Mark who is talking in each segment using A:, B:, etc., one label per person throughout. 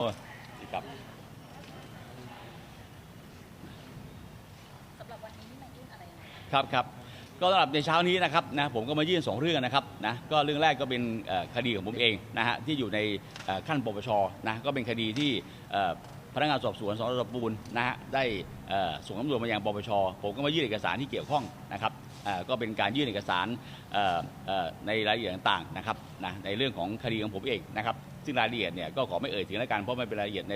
A: โอ้ยครับ
B: สำหรับวันนี้นี่มายื่นอะไรยังไง
A: ครับครับก็สำหรับในเช้านี้นะครับนะผมก็มายื่นสองเรื่องนะครับนะก็เรื่องแรกก็เป็นเอ่อคดีของผมเองนะฮะที่อยู่ในเอ่อขั้นปปชนะก็เป็นคดีที่เอ่อพนักงานสอบสวนสนตปูนนะฮะได้เอ่อส่งสำนวนมายังปปชผมก็มายื่นเอกสารที่เกี่ยวข้องนะครับเอ่อก็เป็นการยื่นเอกสารเอ่อเอ่อในรายละเอียดต่างๆนะครับนะในเรื่องของคดีของผมเองนะครับ ซึ่งรายละเอียดเนี่ยก็ขอไม่เอ่ยถึงแล้วกันเพราะไม่เป็นรายละเอียดใน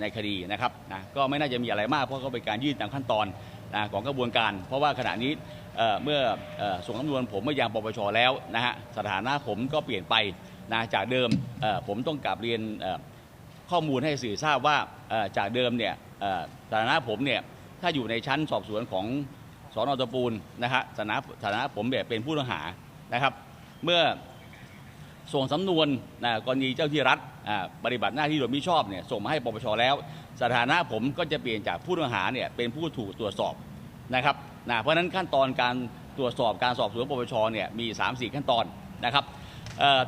A: ในคดีนะครับนะก็ไม่น่าจะมีอะไรมากเพราะก็เป็นการยื่นตามขั้นตอนนะของกระบวนการ เพราะว่าขณะนี้เมื่อส่งสำนวนผมมายังปปชแล้วนะฮะสถานะผมก็เปลี่ยนไปนะจากเดิมผมต้องกลับเรียนข้อมูลให้สื่อทราบว่าจากเดิมเนี่ยสถานะผมเนี่ยถ้าอยู่ในชั้นสอบสวนของสอนอตะปูลนะฮะสถานะสถานะผมแบบเป็นผู้ต้องหานะครับ เมื่อ ส่งสำนวนนะกรณีเจ้าที่รัฐปฏิบัติหน้าที่โดยมิชอบเนี่ยส่งมาให้ปปชแล้ว สถานะผมก็จะเปลี่ยนจากผู้ต้องหาเนี่ยเป็นผู้ถูกตรวจสอบนะครับนะเพราะฉะนั้นขั้นตอนการตรวจสอบการสอบสวนปปชเนี่ยมี 3-4 ขั้นตอนนะครับ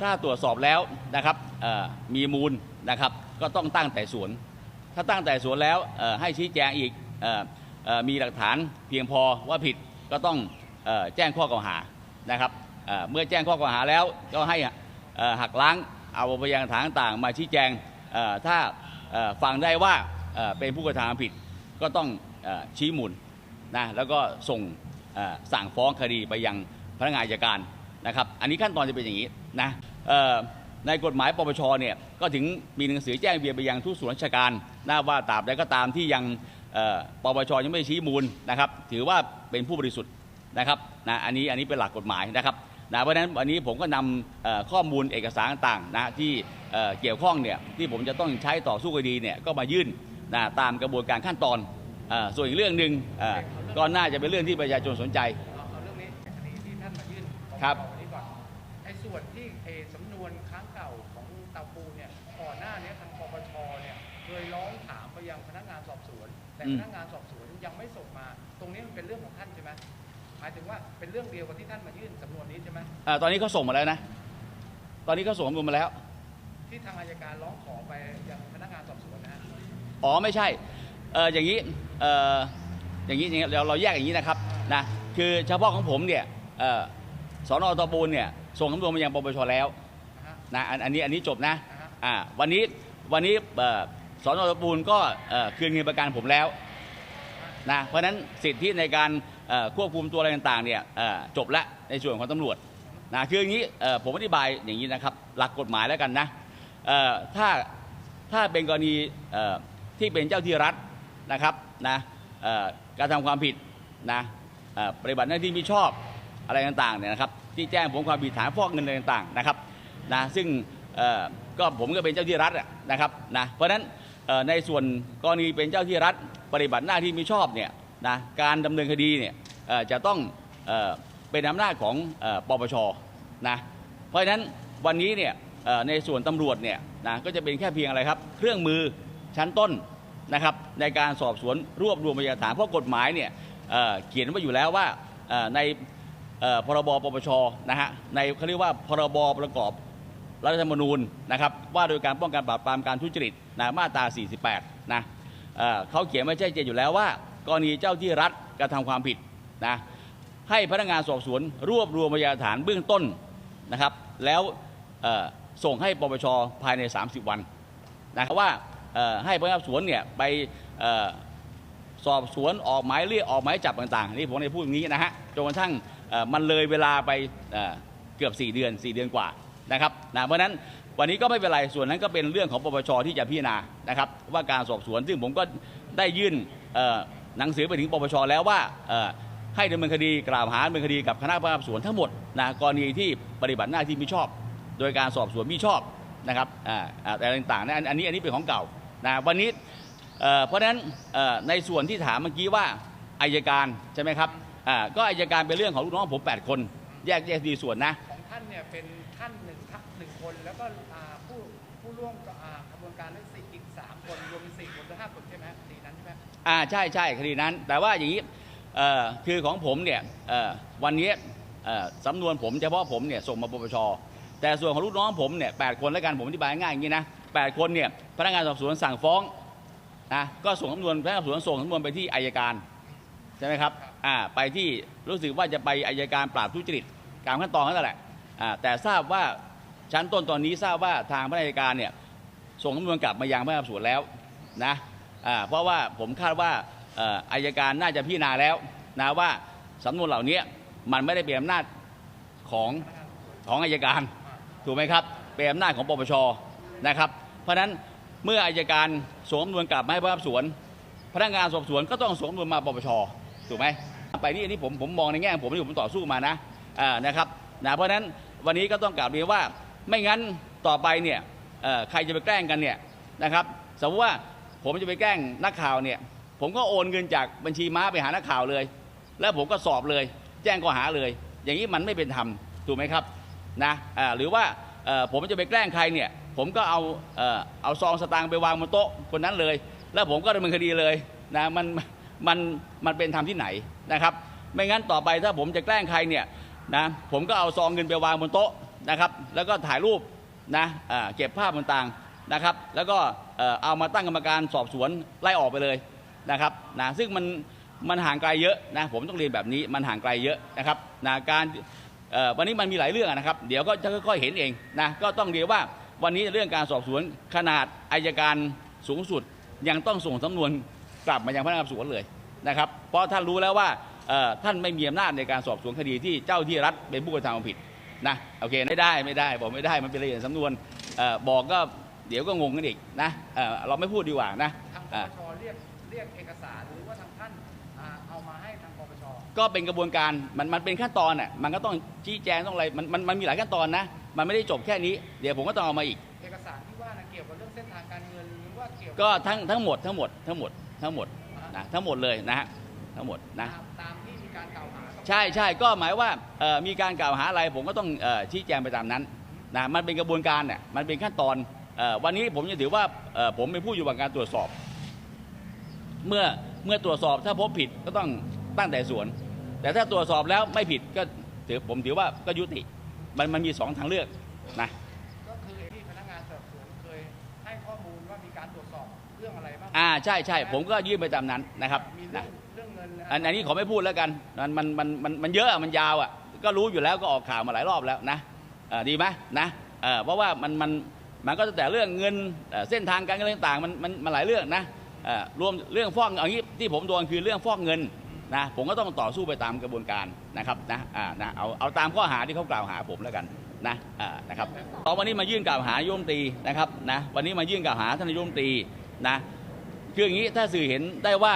A: ถ้าตรวจสอบแล้วนะครับมีมูลนะครับก็ต้องตั้งแต่สวน ถ้าตั้งแต่สวนแล้วให้ชี้แจงอีกออมีหลักฐานเพียงพอว่าผิดก็ต้องอแจ้งข้อกล่าวหานะครับเมื่อแจ้งข้อกล่าวหาแล้วก็ให้ หักล้างเอาพยานฐานต่างมาชี้แจงถ้าฟังได้ว่าเป็นผู้กระทำผิดก็ต้องชี้มูลนะแล้วก็ส่งสั่งฟ้องคดีไปยังพนักงานอัยการนะครับอันนี้ขั้นตอนจะเป็นอย่างนี้นะในกฎหมายปปชเนี่ยก็ถึงมีหนังสือแจ้งเบียนไปยังทุกส่วนราชการนะว่าตราบใดก็ตามที่ยังปปชยังไม่ชี้มูลนะครับ ถือว่าเป็นผู้บริสุทธิ์นะครับนะอันนี้อันนี้เป็นหลักกฎหมายนะครับ นะเพราะฉะนั้นวันนี้ผมก็นำเอ่อข้อมูลเอกสารต่างๆนะที่เอ่อเกี่ยวข้องเนี่ยที่ผมจะต้องใช้ต่อสู้คดีเนี่ยก็มายื่นนะตามกระบวนการขั้นตอนเอ่อส่วนอีกเรื่องหนึ่งเอ่อก็น่าจะเป็นเรื่องที่ประชาชนสนใจ
C: เอาเอาเรื่องนี้คดีที่ท่านมายื่นปปช
A: ครับ
C: วันนี้ก่อนไอ้ส่วนที่เออสำนวนค้างเก่าของเตาปูเนี่ยก่อนหน้านี้ทางปปชเนี่ยเคยร้องถามไปยังพนักงานสอบสวน แต่พนักงานสอบสวนยังไม่ส่งมา ตรงนี้มันเป็นเรื่องของท่านใช่ไหม หมายถึงว่าเป็นเรื่องเดียวกับที่ท่านมายื่นสำนวนนี้ใช่ไหม
A: เอ่อตอนนี้เขาส่งมาแล้วนะ ตอนนี้เขาส่งมูลมาแล้ว
C: ที่ทางอายการร้องขอไปยังพนักงานสอบสวนนะฮะ
A: อ๋อไม่ใช่เอออย่างนี้เอออย่างนี้อย่างนี้เราเราแยกอย่างนี้นะครับนะคือเฉพาะของผมเนี่ยเอ่อสอนอตะปูนเนี่ยส่งสำนวนมายังปปชแล้ว
C: นะฮะ
A: นะอันอันนี้อันนี้จบนะ
C: นะฮะ
A: อ่าวันนี้วันนี้เอ่อสอนอตะปูนก็เอ่อคืนเงินประกันผมแล้ว นะเพราะฉะนั้นสิทธิในการควบคุมตัวอะไรต่างๆเนี่ยจบละในส่วนของตำรวจนะคืออย่างนี้ผมอธิบายอย่างนี้นะครับหลักกฎหมายแล้วกันนะถ้าถ้าเป็นกรณีที่เป็นเจ้าที่รัฐนะครับนะการทำความผิดนะปฏิบัติหน้าที่มิชอบอะไรต่างๆเนี่ยนะครับที่แจ้งผมความผิดฐานฟอกเงินอะไรต่างๆนะครับนะซึ่งก็ผมก็เป็นเจ้าที่รัฐนะครับนะเพราะฉะนั้นในส่วนกรณีเป็นเจ้าที่รัฐ ปฏิบัติหน้าที่มิชอบเนี่ยนะการดำเนินคดีเนี่ยจะต้องเอเป็นอำนาจของอปปชนะเพราะฉะนั้นวันนี้เนี่ยในส่วนตำรวจเนี่ยนะก็จะเป็นแค่เพียงอะไรครับ เครื่องมือชั้นต้นนะครับในการสอบสวนรวบรวมพยานหลักฐานเพราะกฎหมายเนี่ยเเขียนไว้อยู่แล้วว่าในพรบปปชนะฮะในเขาเรียกว่าพรบประกอบรัฐธรรมนูญนะครับว่าโดยการป้องกันปราบปรามการทุจริตนะมาตรา 48นะ เขาเขียนไว้ชัดเจนอยู่แล้วว่า กรณีเจ้าที่รัฐกระทำความผิดนะให้พนักงานสอบสวนรวบรวมพยานฐานเบื้องต้นนะครับ แล้วส่งให้ปปชภายใน 30 วันนะครับว่าให้พนักงานสอบสวนเนี่ยไปออสอบสวนออกหมายเรียกออกหมายจับต่างๆนี่ผมได้พูดอย่างนี้นะฮะจนกระทั่งมันเลยเวลาไปเเกือบ 4 เดือน 4 เดือนกว่านะครับนะเพราะนั้น วันนี้ก็ไม่เป็นไรส่วนนั้นก็เป็นเรื่องของปปชที่จะพิจารณานะครับ ว่าการสอบสวนซึ่งผมก็ได้ยื่นหนังสือไปถึงปปชแล้วว่าให้ดำเนินคดีกล่าวหาดำเนินคดีกับคณะพนักงานสอบสวนทั้งหมดนะกรณีที่ปฏิบัติหน้าที่มิชอบ โดยการสอบสวนมิชอบนะครับอ่าอ่าแต่ต่างๆนะอันนี้อันนี้เป็นของเก่านะวันนี้เเพราะฉะนั้นในส่วนที่ถามเมื่อกี้ว่าอายการใช่ไหมครับก็อายการเป็นเรื่องของลูกน้องผม 8 คน แยกแยกดีส่วนนะ
C: ท่านเนี่ยเป็นท่านหนึ่งทักหนึ่งคน แล้วก็ผู้ผู้ร่วมกระบวนการนั้นสี่อีกสามคนรวมเป็นสี่คนหรือห้าคนใช่ไหมคดีนั้นใช่ไหม
A: อ่าใช่ใช่คดีนั้น แต่ว่าอย่างนี้เอ่อคือของผมเนี่ยเอ่อวันนี้เอ่อสำนวนผมเฉพาะผมเนี่ยส่งมาปปชแต่ส่วนของลูกน้องผมเนี่ยแปดคนแล้วกันผมอธิบายง่ายอย่างนี้นะแปดคนเนี่ยพนักงานสอบสวนสั่งฟ้องนะก็ส่งสำนวนพนักงานสอบสวนส่งสำนวนไปที่อายการใช่ไหมครับอ่าไปที่รู้สึกว่าจะไปอายการปราบทุจริตตามขั้นตอนนั่นแหละ แต่ทราบว่าชั้นต้นตอนนี้ทราบว่าทางพนักงานอัยการเนี่ยส่งสำนวนกลับมายังพนักงานสอบสวนแล้วนะเพราะว่าผมคาดว่าอายการน่าจะพิจารณาแล้วนะว่าสำนวนเหล่านี้มันไม่ได้เป็นอำนาจของของอายการถูกไหมครับเป็นอำนาจของปปชนะครับ เพราะฉะนั้นเมื่ออายการส่งสำนวนกลับมาให้พนักงานสอบสวน พนักงานสอบสวนก็ต้องส่งสำนวนมาปปชถูกไหมไปนี่อันนี้ผมผมมองในแง่ผมที่ผมต่อสู้มานะนะครับนะเพราะฉะนั้น วันนี้ก็ต้องกลับเรียนว่า ไม่งั้นต่อไปเนี่ยใครจะไปแกล้งกันเนี่ยนะครับสมมติว่าผมจะไปแกล้งนักข่าวเนี่ยผมก็โอนเงินจากบัญชีม้าไปหานักข่าวเลย แล้วผมก็สอบเลย แจ้งข้อหาเลย อย่างนี้มันไม่เป็นธรรมถูกไหมครับนะหรือว่าผมจะไปแกล้งใครเนี่ยผมก็เอาอเอาซองสตางค์ไปวางบนโต๊ะคนนั้นเลย แล้วผมก็ดำเนินคดีเลยนะมันมันมันเป็นธรรมที่ไหนนะครับ ไม่งั้นต่อไปถ้าผมจะแกล้งใครเนี่ย นะผมก็เอาซองเงินไปวางบนโต๊ะนะครับ แล้วก็ถ่ายรูปนะเก็บภาพต่างๆนะครับ แล้วก็เอามาตั้งกรรมการสอบสวนไล่ออกไปเลยนะครับนะซึ่งมันมันห่างไกลเยอะนะผมต้องเรียนแบบนี้มันห่างไกลเยอะนะครับนะการวันนี้มันมีหลายเรื่องนะครับ เดี๋ยวก็จะค่อยๆเห็นเองนะก็ต้องเรียกว่าวันนี้เรื่องการสอบสวนขนาดอายการสูงสุดยังต้องส่งสำนวนกลับมายังพนักงานสอบสวนเลยนะครับ เพราะท่านรู้แล้วว่า ท่านไม่มีอำนาจในการสอบสวนคดีที่เจ้าที่รัฐเป็นผู้กระทำความผิดนะโอเคไม่ได้ไม่ได้บอกไม่ได้มันเป็นรายละเอียดสำนวนเอ่อบอกก็เดี๋ยวก็งงกันอีกนะเอ่อเราไม่พูดดีกว่านะ
C: ทางป
A: อ่า
C: ปชเรียกเรียกเอกสารหรือว่าทางท่านอ่าเอามาให้ทางปปช
A: ก็เป็นกระบวนการมันมันเป็นขั้นตอนอะมันก็ต้องชี้แจงต้องอะไรมันมันมันมีหลายขั้นตอนนะ มันไม่ได้จบแค่นี้ เดี๋ยวผมก็ต้องเอามาอีก
C: เอกสารที่ว่านะเกี่ยวกับเรื่องเส้นทางการเงินหรือว่าเกี่ยวบ
A: ก็ทั้งทั้งหมดทั้งหมดทั้งหมดทั้งหมดนะทั้งหมดเลยนะฮะ ทั้งหมดนะ
C: ตามตามที่มีการกล่าวหาก็
A: ใช่ใช่ก็หมายว่าเอ่อมีการกล่าวหาอะไรผมก็ต้องเอ่อชี้แจงไปตามนั้นนะมันเป็นกระบวนการเนี่ยมันเป็นขั้นตอนเอ่อวันนี้ผมจะถือว่าเอ่อผมเป็นผู้อยู่ระหว่างการตรวจสอบ เมื่อเมื่อตรวจสอบถ้าพบผิดก็ต้องตั้งแต่สวน แต่ถ้าตรวจสอบแล้วไม่ผิดก็ถือผมถือว่าก็ยุติมันมันมีสองทางเลือกนะ
C: ก็คือที่พนักงานสอบสวนเคย ให้ข้อมูลว่ามีการตรวจสอบเรื่องอะไรบ้าง
A: อ่าใช่ใช่ผมก็ยื่นไปตามนั้นนะครับ
C: มีเรื่อ
A: นะ
C: งเรื่องเงิน
A: อันอันนี้ขอไม่พูดแล้วกันมันมันมันมันมันเยอะอะมันยาวอะก็รู้อยู่แล้วก็ออกข่าวมาหลายรอบแล้วนะเอ่อดีไหมนะเอ่อเพราะว่ามันมันมันก็ตั้งแต่เรื่องเงินเอ่อเส้นทางการเงินต่างๆมันมันมันหลายเรื่องนะเอ่อรวมเรื่องฟอกเงินเอางี้ที่ผมโดนคือเรื่องฟอกเงินนะผมก็ต้องต่อสู้ไปตามกระบวนการนะครับนะอ่านะเอาเอาตามข้อหาที่เขากล่าวหาผมแล้วกัน นะนะครับตอนวันนี้มายื่นกล่าวหายมตีนะครับนะวันนี้มายื่นกล่าวหาท่านนายมตีนะคืออย่างนี้ถ้าสื่อเห็นได้ว่า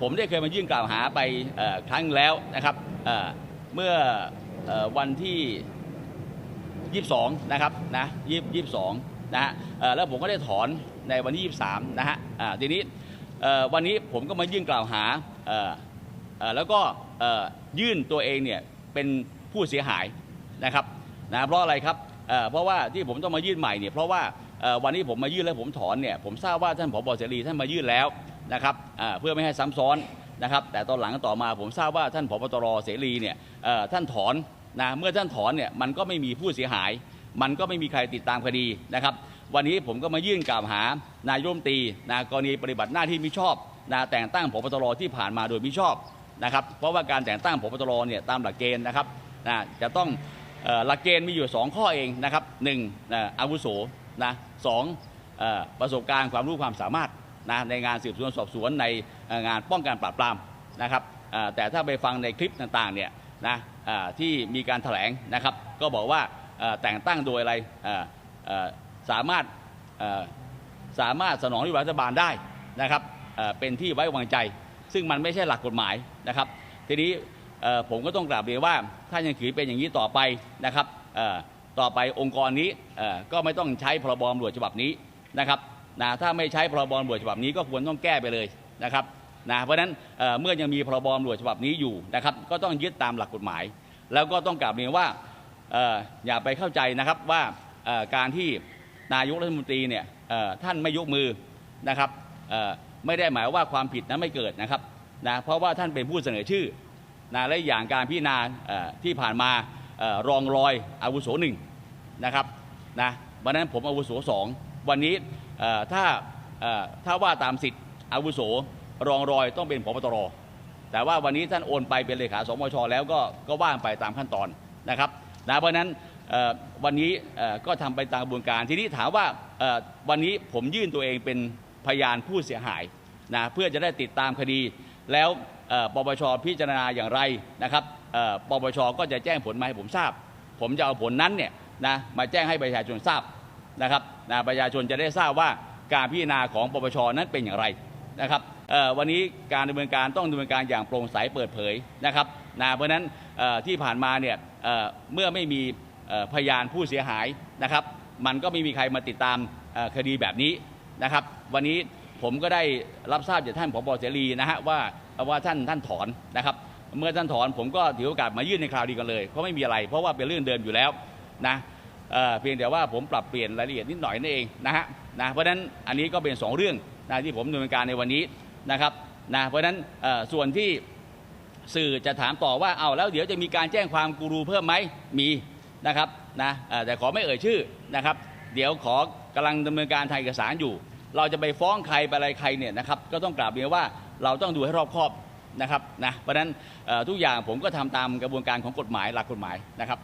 A: ผมได้เคยมายื่นกล่าวหาไปครั้งแล้วนะครับเมื่อวันที่ 22 นะครับนะยี่สิบสองนะฮะแล้วผมก็ได้ถอนในวันที่ 23 นะฮะทีนี้วันนี้ผมก็มายื่นกล่าวหาแล้วก็ยื่นตัวเองเนี่ยเป็นผู้เสียหายนะครับ นะเพราะอะไรครับเพราะว่าที่ผมต้องมายื่นใหม่เนี่ยเพราะว่าวันนี้ผมมายื่นแล้วผมถอนเนี่ยผมทราบว่าท่านผบเสรีท่านมายื่นแล้วนะครับเพื่อไม่ให้ซ้ำซ้อนนะครับ แต่ตอนหลังต่อมาผมทราบว่าท่านผบตรเสรีเนี่ยท่านถอนนะเมื่อท่านถอนเนี่ยมันก็ไม่มีผู้เสียหาย มันก็ไม่มีใครติดตามคดีนะครับ วันนี้ผมก็มายื่นกล่าวหานายรัฐมตีนะกรณีปฏิบัติหน้าที่มิชอบนะแต่งตั้งผบตรที่ผ่านมาโดยมิชอบนะครับ เพราะว่าการแต่งตั้งผบตรเนี่ยตามหลักเกณฑ์นะครับนะจะต้อง หลักเกณฑ์มีอยู่ 2 ข้อเองนะครับหนึ่งอาวุโสนะสองอประสบการณ์ความรู้ความสามารถนะในงานสืบสวนสอบสวนในงานป้องกันปราบปรามนะครับแต่ถ้าไปฟังในคลิปต่างๆเนี่ยนะที่มีการแถลงนะครับ ก็บอกว่าแต่งตั้งโดยอะไรสามารถสามารถสนองนโยบายรัฐบาลได้นะครับเป็นที่ไว้วางใจ ซึ่งมันไม่ใช่หลักกฎหมายนะครับ ทีนี้ ผมก็ต้องกราบเรียนว่าถ้ายังถือเป็นอย่างนี้ต่อไปนะครับต่อไปองค์กรนี้ก็ไม่ต้องใช้พรบตำรวจฉบับนี้นะครับนะถ้าไม่ใช้พรบตำรวจฉบับนี้ก็ควรต้องแก้ไปเลยนะครับนะเพราะฉะนั้นเมื่อยังมีพรบตำรวจฉบับนี้อยู่นะครับ ก็ต้องยึดตามหลักกฎหมาย แล้วก็ต้องกราบเรียนว่าอย่าไปเข้าใจนะครับว่าการที่นายกรัฐมนตรีเนี่ยท่านไม่ยกมือนะครับไม่ได้หมายว่าความผิดนั้นไม่เกิดนะครับนะเพราะว่าท่านเป็นผู้เสนอชื่อ นะและอย่างการพิจารณาที่ผ่านมาออรองรอยอาวุโสหนึ่งนะครับนะวันนั้นผมอาวุโสสองวันนี้ถ้าถ้าว่าตามสิทธิ์อาวุโสรองรอยต้องเป็นพบตรแต่ว่าวันนี้ท่านโอนไปเป็นเลขาสมชแล้วก็ก็ว่างไปตามขั้นตอนนะครับนะเพราะนั้นวันนี้ก็ทำไปตามกระบวนการ ทีนี้ถามว่าวันนี้ผมยื่นตัวเองเป็นพยานผู้เสียหายนะเพื่อจะได้ติดตามคดีแล้ว ปปชพิจารณาอย่างไรนะครับปปชก็จะแจ้งผลมาให้ผมทราบ ผมจะเอาผลนั้นเนี่ยนะมาแจ้งให้ประชาชนทราบนะครับนะประชาชนจะได้ทราบว่าการพิจารณาของปปชนั้นเป็นอย่างไรนะครับวันนี้การดำเนินการต้องดำเนินการอย่างโปร่งใสเปิดเผยนะครับนะเพราะฉะนั้นที่ผ่านมาเนี่ยเเมื่อไม่มีพยานผู้เสียหายนะครับ มันก็ไม่มีใครมาติดตามคดีแบบนี้นะครับ วันนี้ผมก็ได้รับทราบจากท่านผบเสรีนะฮะว่า ว่าท่านท่านถอนนะครับ เมื่อท่านถอนผมก็ถือโอกาสมายื่นในคราวดีกันเลย เพราะไม่มีอะไร เพราะว่าเป็นเรื่องเดิมอยู่แล้วนะเเพียงแต่ว่าผมปรับเปลี่ยนรายละเอียดนิดหน่อยนั่นเองนะฮะนะเพราะฉะนั้นอันนี้ก็เป็นสองเรื่องนะที่ผมดำเนินการในวันนี้นะครับนะเพราะฉะนั้นส่วนที่สื่อจะถามต่อว่าเอาแล้วเดี๋ยวจะมีการแจ้งความกูรูเพิ่มไหมมีนะครับนะแต่ขอไม่เอ่ยชื่อนะครับ เดี๋ยวขอกำลังดำเนินการทางเอกสารอยู่ เราจะไปฟ้องใครไปอะไรใครเนี่ยนะครับก็ต้องกราบเรียนว่า เราต้องดูให้รอบคอบนะครับนะเพราะฉะนั้นทุกอย่างผมก็ทำตามกระบวนการของกฎหมายหลักกฎหมายนะครับ